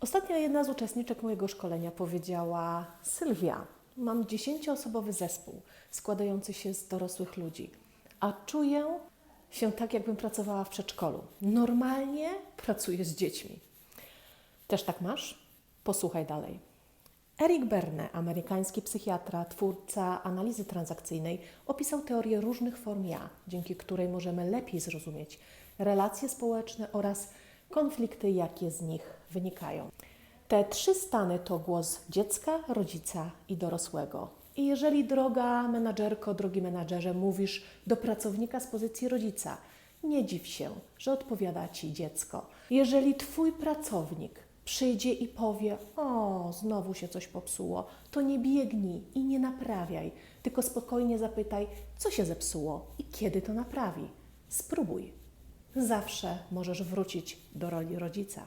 Ostatnio jedna z uczestniczek mojego szkolenia powiedziała: Sylwia, mam dziesięcioosobowy zespół składający się z dorosłych ludzi, a czuję się tak, jakbym pracowała w przedszkolu. Normalnie pracuję z dziećmi. Też tak masz? Posłuchaj dalej. Eric Berne, amerykański psychiatra, twórca analizy transakcyjnej, opisał teorię różnych form ja, dzięki której możemy lepiej zrozumieć relacje społeczne oraz konflikty, jakie z nich wynikają. Te trzy stany to głos dziecka, rodzica i dorosłego. I jeżeli, droga menadżerko, drogi menadżerze, mówisz do pracownika z pozycji rodzica, nie dziw się, że odpowiada ci dziecko. Jeżeli twój pracownik przyjdzie i powie: O, znowu się coś popsuło, to nie biegnij i nie naprawiaj, tylko spokojnie zapytaj, co się zepsuło i kiedy to naprawi. Spróbuj. Zawsze możesz wrócić do roli rodzica.